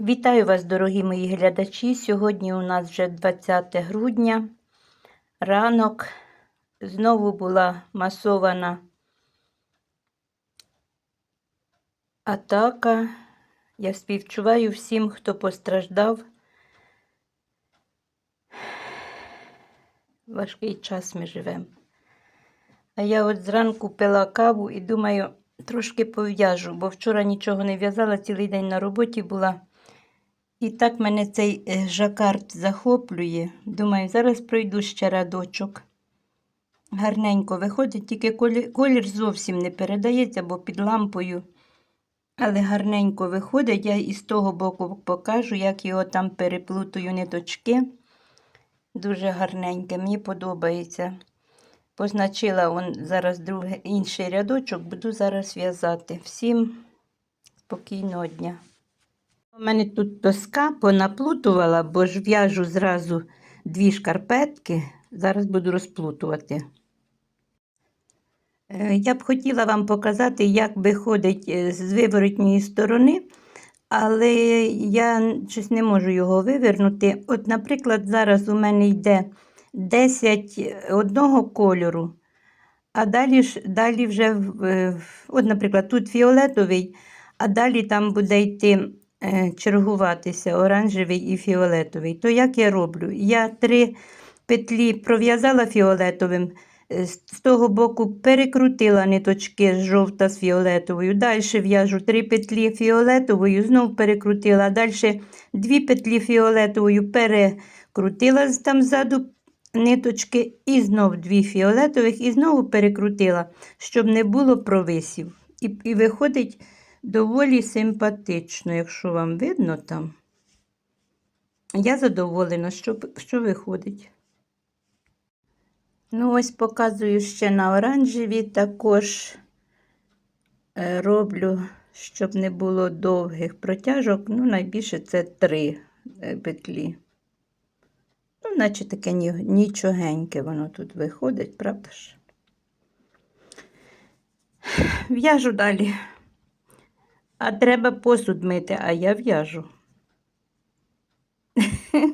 Вітаю вас, дорогі мої глядачі. Сьогодні у нас вже 20 грудня. Ранок. Знову була масована атака. Я співчуваю всім, хто постраждав. Важкий час ми живемо. А я от зранку пила каву і думаю, трошки пов'яжу, бо вчора нічого не в'язала, цілий день на роботі була. І так мене цей е, жакард захоплює. Думаю, зараз пройду ще радочок. Гарненько виходить, тільки колір, зовсім не передається, бо під лампою. Але гарненько виходить. Я із того боку покажу, як його там переплутаю ниточки. Дуже гарненьке, мені подобається. Позначила он зараз другий, інший рядочок, буду зараз в'язати. Всім спокійного дня. У мене тут тоска понаплутувала, бо ж в'яжу зразу дві шкарпетки. Зараз буду розплутувати. Е, Я б хотіла вам показати, як виходить е, з виворотньої сторони, але я щось не можу його вивернути. От, наприклад, зараз у мене йде 10 одного кольору, а далі, далі вже, е, от, наприклад, тут фіолетовий, а далі там буде йти е, чергуватися оранжевий і фіолетовий. То як я роблю? Я три петлі пров'язала фіолетовим, е, з того боку перекрутила ниточки жовта з фіолетовою. Далі в'яжу три петлі фіолетовою, знов перекрутила. Далі дві петлі фіолетовою перекрутила там ззаду ниточки, і знов дві фіолетових, і знову перекрутила, щоб не було провисів. І, і виходить доволі симпатично, якщо вам видно там. Я задоволена, що, що виходить. Ну, ось показую ще на оранжеві, також е, роблю, щоб не було довгих протяжок. Ну, найбільше це три е, петлі. Ну, наче таке нічогеньке воно тут виходить, правда ж? В'яжу далі. А треба посуд мити, а я в'яжу.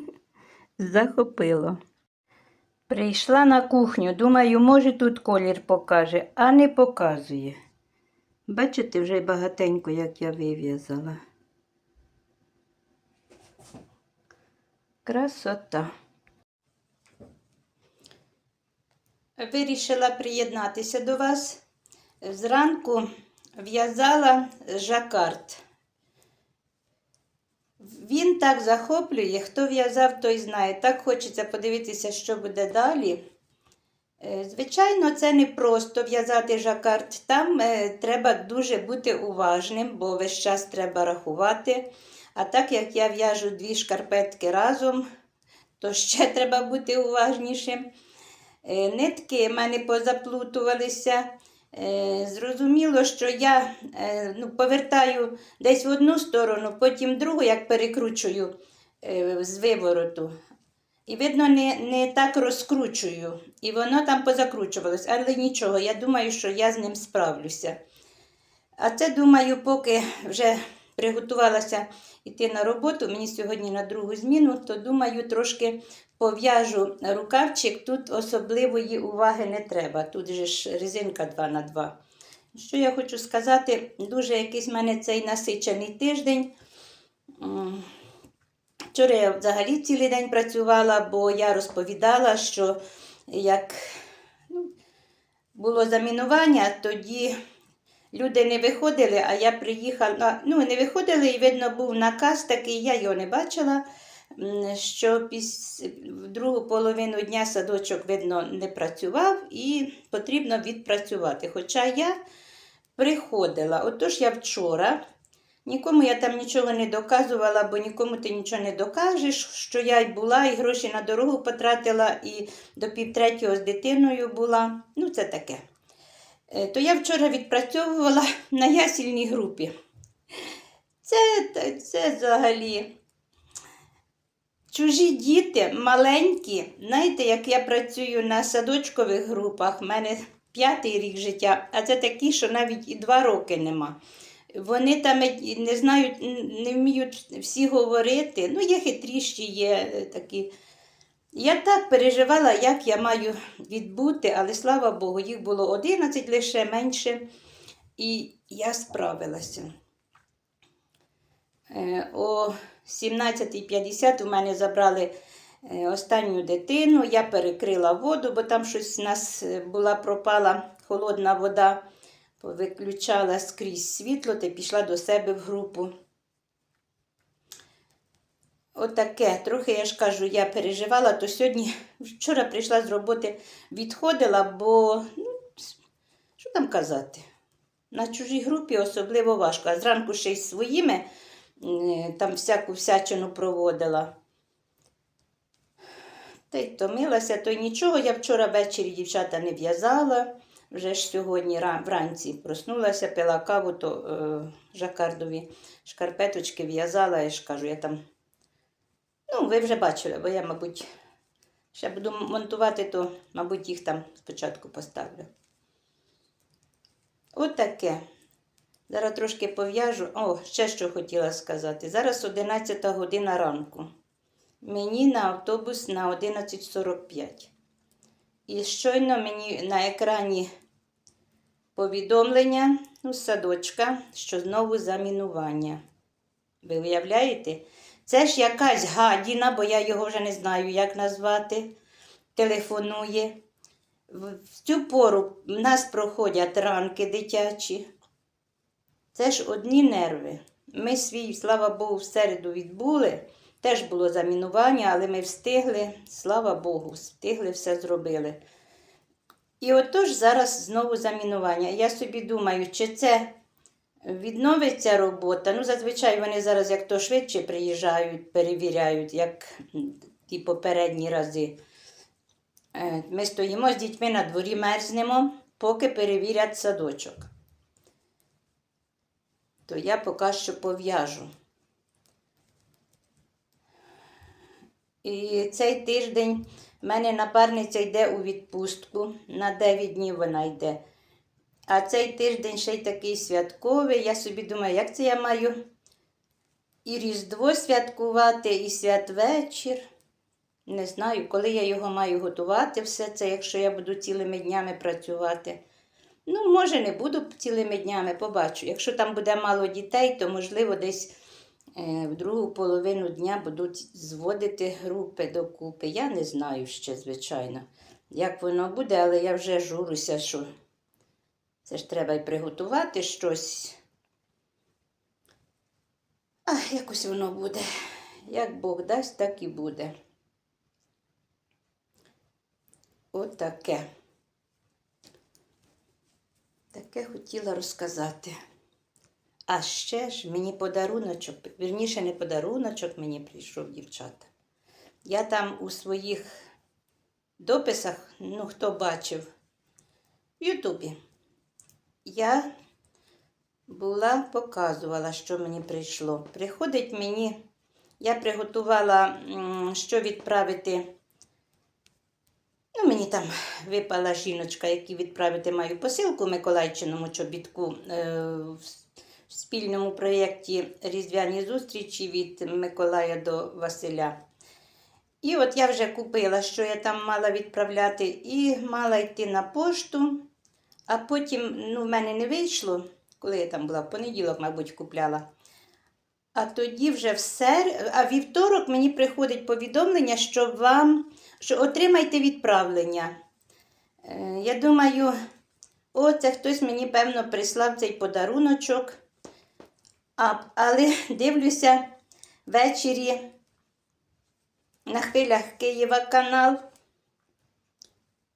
Захопило. Прийшла на кухню, думаю, може тут колір покаже, а не показує. Бачите, вже багатенько, як я вив'язала. Красота. Вирішила приєднатися до вас. Зранку в'язала жакард. Він так захоплює, хто в'язав, той знає. Так хочеться подивитися, що буде далі. Е, Звичайно, це не просто в'язати жакард. Там е, треба дуже бути уважним, бо весь час треба рахувати. А так як я в'яжу дві шкарпетки разом, то ще треба бути уважнішим. Е, Нитки в мене позаплутувалися. Е, Зрозуміло, що я е, ну, повертаю десь в одну сторону, потім другу, як перекручую е, з вивороту. І, видно, не, не так розкручую. І воно там позакручувалось. Але нічого, я думаю, що я з ним справлюся. А це, думаю, поки вже приготувалася йти на роботу, мені сьогодні на другу зміну, то думаю, трошки пов'яжу рукавчик. Тут особливої уваги не треба. Тут же ж резинка 2 на 2 Що я хочу сказати, дуже якийсь в мене цей насичений тиждень. Вчора я взагалі цілий день працювала, бо я розповідала, що як ну, було замінування, тоді люди не виходили, а я приїхала. Ну, не виходили, і видно, був наказ такий, я його не бачила. Що піс... в другу половину дня садочок, видно, не працював і потрібно відпрацювати. Хоча я приходила. Отож я вчора Нікому я там нічого не доказувала, бо нікому ти нічого не докажеш, що я й була, і гроші на дорогу потратила, і до півтретього з дитиною була. Ну, це таке. Е, То я вчора відпрацьовувала на ясільній групі. Це, це взагалі чужі діти, маленькі. Знаєте, як я працюю на садочкових групах, в мене п'ятий рік життя, а це такі, що навіть і два роки нема. Вони там е, не знають, не вміють всі говорити. Ну, є хитріші, є е, такі. Я так переживала, як я маю відбути, але слава Богу, їх було 11 лише менше, і я справилася. Е, О 17.50 у мене забрали е, останню дитину. Я перекрила воду, бо там щось у нас е, була пропала холодна вода, виключала скрізь світло та пішла до себе в групу. Отаке, трохи я ж кажу, я переживала, то сьогодні, вчора прийшла з роботи, відходила, бо, ну, що там казати, на чужій групі особливо важко. А зранку ще й своїми там всяку всячину проводила. Та й втомилася, то й нічого. Я вчора ввечері дівчата не в'язала. Вже ж сьогодні вранці проснулася, пила каву, то е, жакардові шкарпеточки в'язала. Я ж кажу, я там. Ну, ви вже бачили, бо я, мабуть, ще буду монтувати, то, мабуть, їх там спочатку поставлю. Отаке. Зараз трошки пов'яжу. О, ще що хотіла сказати. Зараз 11 година ранку. Мені на автобус на 11.45. І щойно мені на екрані повідомлення ну, садочка, що знову замінування. Ви уявляєте? Це ж якась гадіна, бо я його вже не знаю, як назвати. Телефонує. В цю пору в нас проходять ранки дитячі. Це ж одні нерви. Ми свій, слава Богу, в середу відбули. Теж було замінування, але ми встигли, слава Богу, встигли, все зробили. І отож зараз знову замінування. Я собі думаю, чи це відновиться робота. Ну, зазвичай вони зараз як то швидше приїжджають, перевіряють, як ті попередні рази. Е, Ми стоїмо з дітьми на дворі, мерзнемо, поки перевірять садочок. То я поки що пов'яжу. І цей тиждень в мене напарниця йде у відпустку. На 9 днів вона йде. А цей тиждень ще й такий святковий. Я собі думаю, як це я маю і Різдво святкувати, і святвечір. Не знаю, коли я його маю готувати, все це, якщо я буду цілими днями працювати. Ну, може, не буду цілими днями, побачу. Якщо там буде мало дітей, то можливо десь е, в другу половину дня будуть зводити групи докупи. Я не знаю ще, звичайно, як воно буде, але я вже журюся, що це ж треба й приготувати щось. А, якось воно буде. Як Бог дасть, так і буде. Отаке. Таке хотіла розказати. А ще ж мені подаруночок, вірніше, не подаруночок мені прийшов, дівчата. Я там у своїх дописах, ну хто бачив, в Ютубі, я була, показувала, що мені прийшло. Приходить мені, я приготувала, що відправити. Мені там випала жіночка, які відправити маю посилку Миколайчиному чобітку е, в спільному проєкті Різдвяні зустрічі від Миколая до Василя. І от я вже купила, що я там мала відправляти, і мала йти на пошту, а потім ну, в мене не вийшло, коли я там була в понеділок, мабуть, купляла. А тоді вже в сер... а вівторок мені приходить повідомлення, що вам що отримайте відправлення. Е, Я думаю, о, це хтось мені, певно, прислав цей подаруночок. А, але дивлюся ввечері на хвилях Києва канал.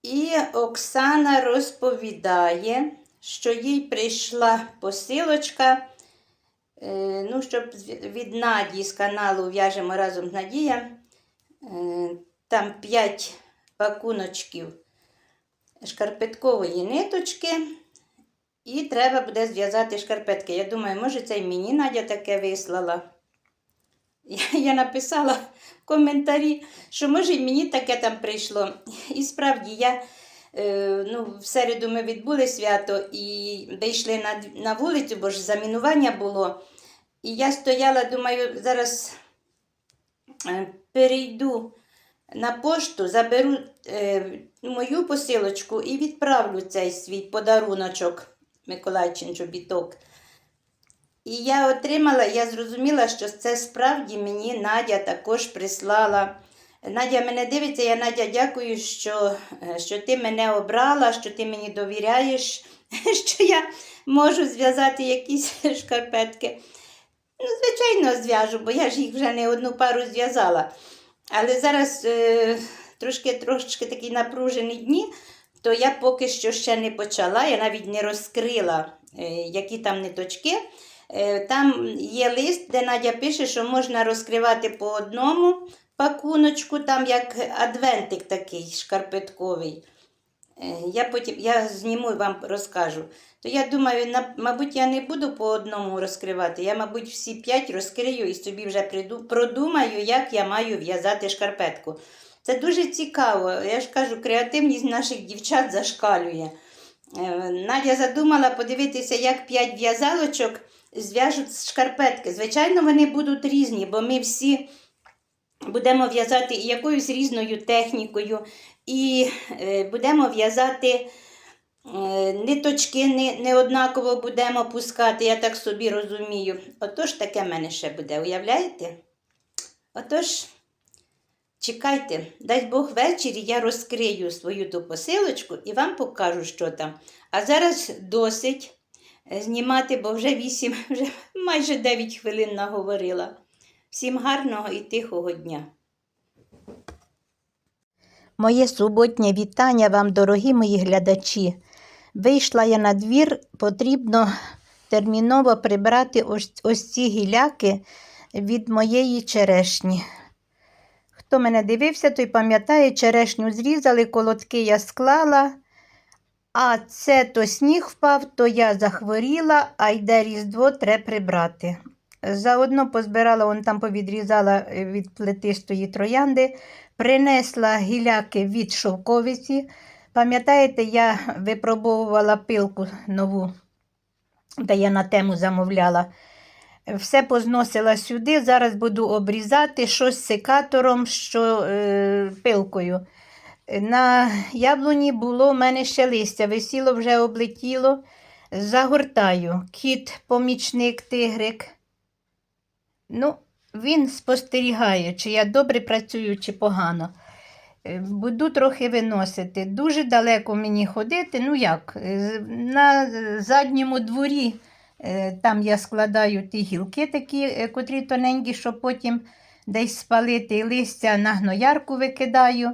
І Оксана розповідає, що їй прийшла посилочка. Е, ну, щоб від Наді з каналу В'яжемо разом з Надія. Е, Там 5 пакуночків шкарпеткової ниточки. І треба буде зв'язати шкарпетки. Я думаю, може, це й мені Надя таке вислала. Я, я написала в коментарі, що може й мені таке там прийшло. І справді я е, ну, в середу ми відбули свято і вийшли на, на вулицю, бо ж замінування було. І я стояла, думаю, зараз е, перейду на пошту, заберу е, мою посилочку і відправлю цей свій подаруночок Миколайчин чобіток. І я отримала, я зрозуміла, що це справді мені Надя також прислала. Надя мене дивиться, я Надя дякую, що, е, що ти мене обрала, що ти мені довіряєш, що я можу зв'язати якісь шкарпетки. Ну, звичайно, зв'яжу, бо я ж їх вже не одну пару зв'язала. Але зараз е, трошки, трошки такі напружені дні, то я поки що ще не почала, я навіть не розкрила, е, які там ниточки. Е, Там є лист, де Надя пише, що можна розкривати по одному пакуночку, там як адвентик такий шкарпетковий. Е, Я потім я зніму і вам розкажу. То я думаю, на, мабуть, я не буду по одному розкривати. Я, мабуть, всі п'ять розкрию і собі вже приду, продумаю, як я маю в'язати шкарпетку. Це дуже цікаво. Я ж кажу, креативність наших дівчат зашкалює. Е, Надя задумала подивитися, як п'ять в'язалочок зв'яжуть з шкарпетки. Звичайно, вони будуть різні, бо ми всі будемо в'язати і якоюсь різною технікою, і е, будемо в'язати е, ниточки не, однаково будемо пускати, я так собі розумію. Отож, таке в мене ще буде, уявляєте? Отож, чекайте, дай Бог ввечері я розкрию свою ту посилочку і вам покажу, що там. А зараз досить е, знімати, бо вже 8, вже майже 9 хвилин наговорила. Всім гарного і тихого дня. Моє суботнє вітання вам, дорогі мої глядачі. Вийшла я на двір, потрібно терміново прибрати ось, ось ці гіляки від моєї черешні. Хто мене дивився, той пам'ятає, черешню зрізали, колотки я склала, а це то сніг впав, то я захворіла, а йде різдво, треба прибрати. Заодно позбирала, он там повідрізала е, від плетистої троянди, принесла гіляки від шовковиці. Пам'ятаєте, я випробовувала пилку нову, де я на тему замовляла. Все позносила сюди, зараз буду обрізати щось секатором, що е, пилкою. На яблуні було в мене ще листя, висіло, вже облетіло. Загортаю. Кіт, помічник, тигрик. Ну, він спостерігає, чи я добре працюю, чи погано. Е, Буду трохи виносити. Дуже далеко мені ходити. Ну як, е, на задньому дворі е, там я складаю ті гілки, такі, котрі тоненькі, щоб потім десь спалити і листя на гноярку викидаю.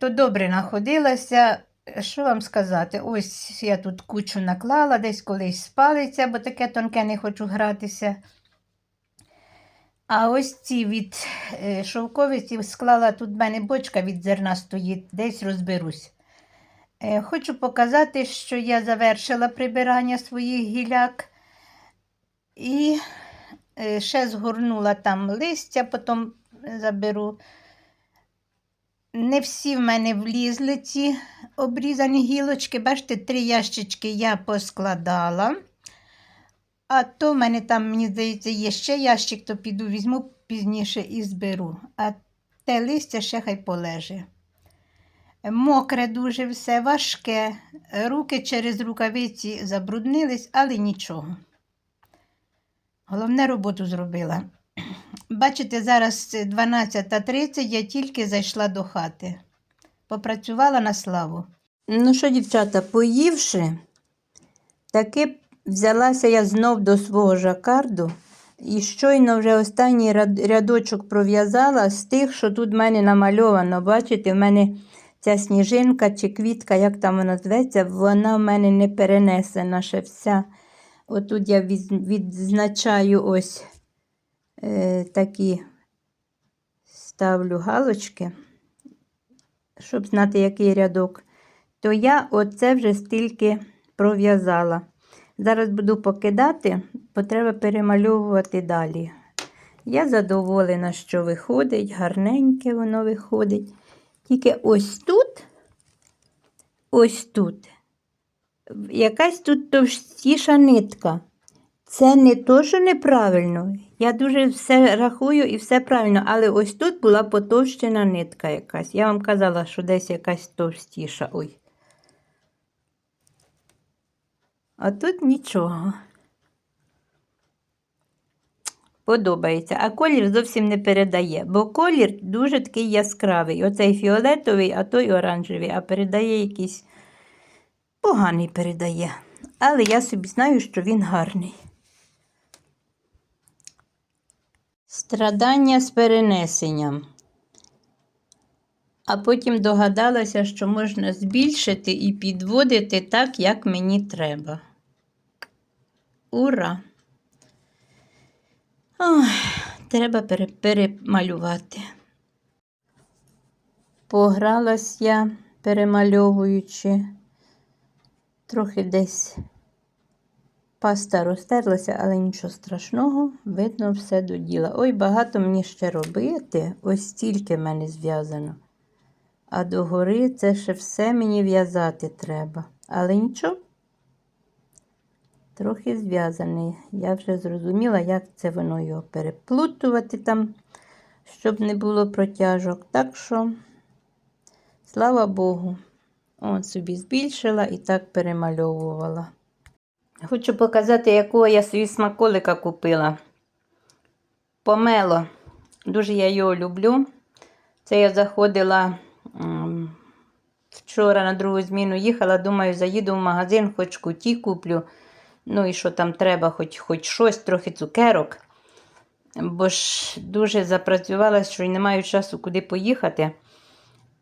То добре находилася. Що вам сказати? Ось я тут кучу наклала, десь колись спалиться, бо таке тонке не хочу гратися. А ось ці від е, шовковиці склала тут в мене бочка від зерна стоїть, десь розберусь. Е, Хочу показати, що я завершила прибирання своїх гіляк і е, ще згорнула там листя, потім заберу. Не всі в мене влізли ці обрізані гілочки. Бачите, три ящички я поскладала. А то в мене там, мені здається, є ще ящик, то піду візьму пізніше і зберу. А те листя ще хай полеже. Мокре дуже все, важке. Руки через рукавиці забруднились, але нічого. Головне роботу зробила. Бачите, зараз 12.30 я тільки зайшла до хати. Попрацювала на славу. Ну що, дівчата, поївши, таки взялася я знов до свого жакарду і щойно вже останній рядочок пров'язала з тих, що тут в мене намальовано. Бачите, в мене ця сніжинка чи квітка, як там вона зветься, вона в мене не перенесена ще вся. Отут я відзначаю ось е, такі ставлю галочки, щоб знати, який рядок. То я оце вже стільки пров'язала. Зараз буду покидати, бо треба перемальовувати далі. Я задоволена, що виходить, гарненьке воно виходить. Тільки ось тут ось тут. Якась тут товстіша нитка. Це не то, що неправильно. Я дуже все рахую і все правильно, але ось тут була потовщена нитка якась. Я вам казала, що десь якась товстіша. Ой. А тут нічого. Подобається. А колір зовсім не передає, бо колір дуже такий яскравий. Оцей фіолетовий, а той оранжевий, а передає якийсь поганий передає. Але я собі знаю, що він гарний. Страдання з перенесенням. А потім догадалася, що можна збільшити і підводити так, як мені треба. Ура! Ой, треба перемалювати. Погралась я, перемальовуючи. Трохи десь паста розтерлася, але нічого страшного, видно все до діла. Ой, багато мені ще робити. Ось стільки в мене зв'язано. А догори це ще все мені в'язати треба. Але нічого. Трохи зв'язаний. Я вже зрозуміла, як це воно його переплутувати там, щоб не було протяжок. Так що, слава Богу, он собі збільшила і так перемальовувала. Хочу показати, якого я собі смаколика купила. Помело. Дуже я його люблю. Це я заходила вчора на другу зміну їхала, думаю, заїду в магазин, хоч куті куплю. Ну і що там треба, хоч, хоч щось, трохи цукерок. Бо ж дуже запрацювалася, що й не маю часу куди поїхати.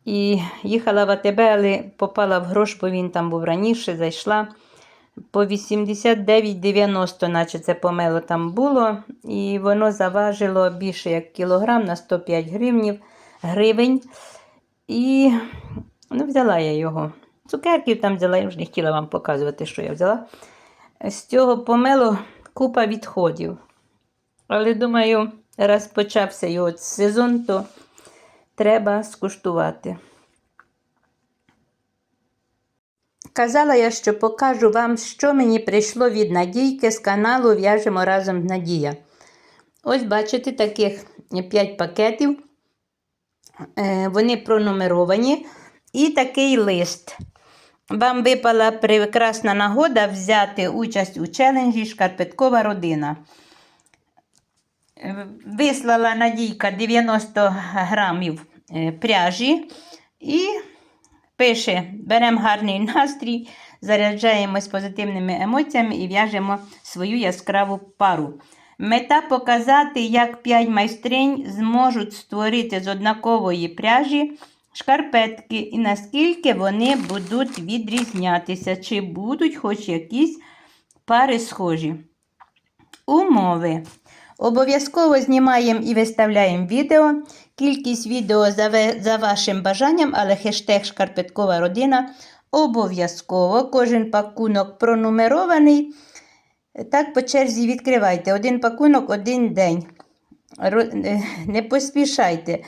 І їхала в АТБ, але попала в грош, бо він там був раніше, зайшла. По 89,90, наче це помело там було. І воно заважило більше як кілограм на 105 гривнів, гривень. І ну, взяла я його. Цукерків там взяла, я вже не хотіла вам показувати, що я взяла. З цього помело купа відходів. Але думаю, раз почався його сезон, то треба скуштувати. Казала я, що покажу вам, що мені прийшло від Надійки з каналу В'яжемо разом з Надія. Ось, бачите, таких 5 пакетів. Е, Вони пронумеровані. І такий лист. Вам випала прекрасна нагода взяти участь у челенджі Шкарпеткова родина. Вислала Надійка 90 грамів е, пряжі і пише: беремо гарний настрій, заряджаємось позитивними емоціями і в'яжемо свою яскраву пару. Мета показати, як 5 майстринь зможуть створити з однакової пряжі шкарпетки і наскільки вони будуть відрізнятися, чи будуть хоч якісь пари схожі. Умови. Обов'язково знімаємо і виставляємо відео. Кількість відео за, ве- за вашим бажанням, але хештег Шкарпеткова родина обов'язково. Кожен пакунок пронумерований. Так по черзі відкривайте. Один пакунок, один день. Е, Не поспішайте.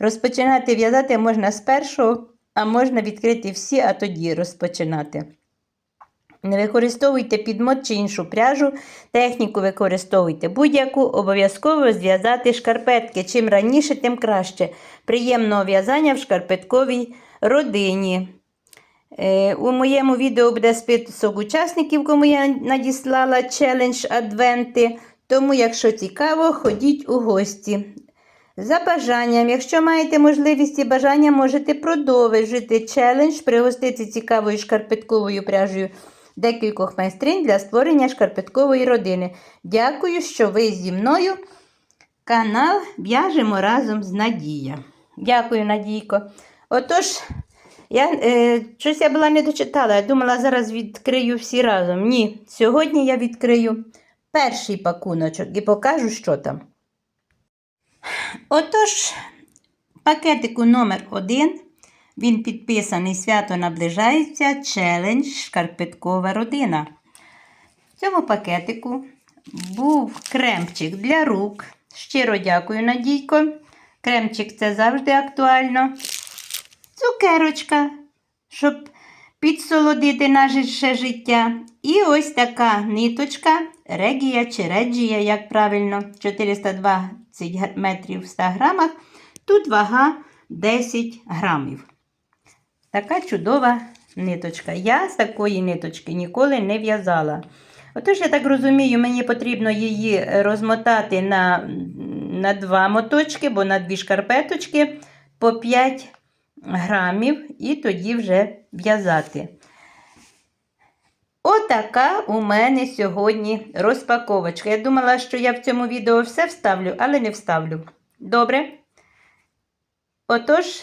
Розпочинати в'язати можна з першого, а можна відкрити всі, а тоді розпочинати. Не використовуйте підмот чи іншу пряжу, техніку використовуйте будь-яку, обов'язково зв'язати шкарпетки. Чим раніше, тим краще. Приємного в'язання в шкарпетковій родині. Е, у моєму відео буде список учасників, кому я надіслала челендж Адвенти. Тому, якщо цікаво, ходіть у гості. За бажанням, якщо маєте можливість і бажання, можете продовжити челендж, пригостити цікавою шкарпетковою пряжею декількох майстринь для створення шкарпеткової родини. Дякую, що ви зі мною. Канал В'яжемо разом з Надія. Дякую, Надійко. Отож, я, е, щось я була не дочитала. Я думала, зараз відкрию всі разом. Ні, сьогодні я відкрию перший пакуночок і покажу, що там. Отож, пакетику номер 1 він підписаний свято наближається челендж Шкарпеткова родина. В цьому пакетику був кремчик для рук. Щиро дякую, Надійко. Кремчик це завжди актуально. Цукерочка, щоб підсолодити наше життя. І ось така ниточка Регія чи Реджія, як правильно, 402 15 метрів в 100 грамах, тут вага 10 грамів. Така чудова ниточка. Я з такої ниточки ніколи не в'язала. Отож, я так розумію, мені потрібно її розмотати на на два моточки, бо на дві шкарпеточки по 5 грамів, і тоді вже в'язати. Отака у мене сьогодні розпаковочка. Я думала, що я в цьому відео все вставлю, але не вставлю. Добре? Отож,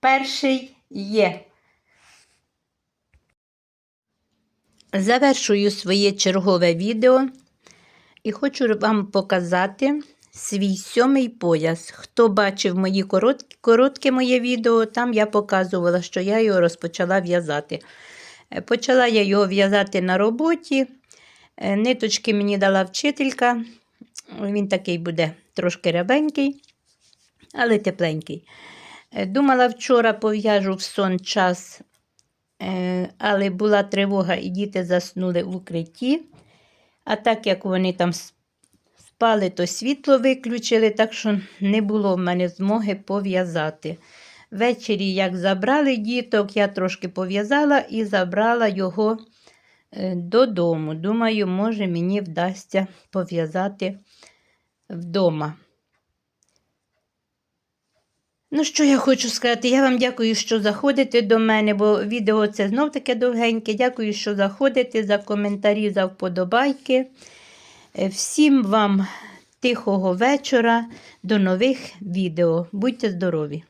перший є. Завершую своє чергове відео і хочу вам показати свій сьомий пояс. Хто бачив мої короткі, коротке моє відео, там я показувала, що я його розпочала в'язати. Е, Почала я його в'язати на роботі. Е, Ниточки мені дала вчителька. Він такий буде трошки рябенький, але тепленький. Е, Думала, вчора пов'яжу в сон час, але була тривога, і діти заснули в укритті. А так як вони там спали, то світло виключили, так що не було в мене змоги пов'язати. Ввечері, як забрали діток, я трошки пов'язала і забрала його е, додому. Думаю, може, мені вдасться пов'язати вдома. Ну, що я хочу сказати? Я вам дякую, що заходите до мене, бо відео це знов таке довгеньке. Дякую, що заходите, за коментарі, за вподобайки. Е, Всім вам тихого вечора. До нових відео. Будьте здорові!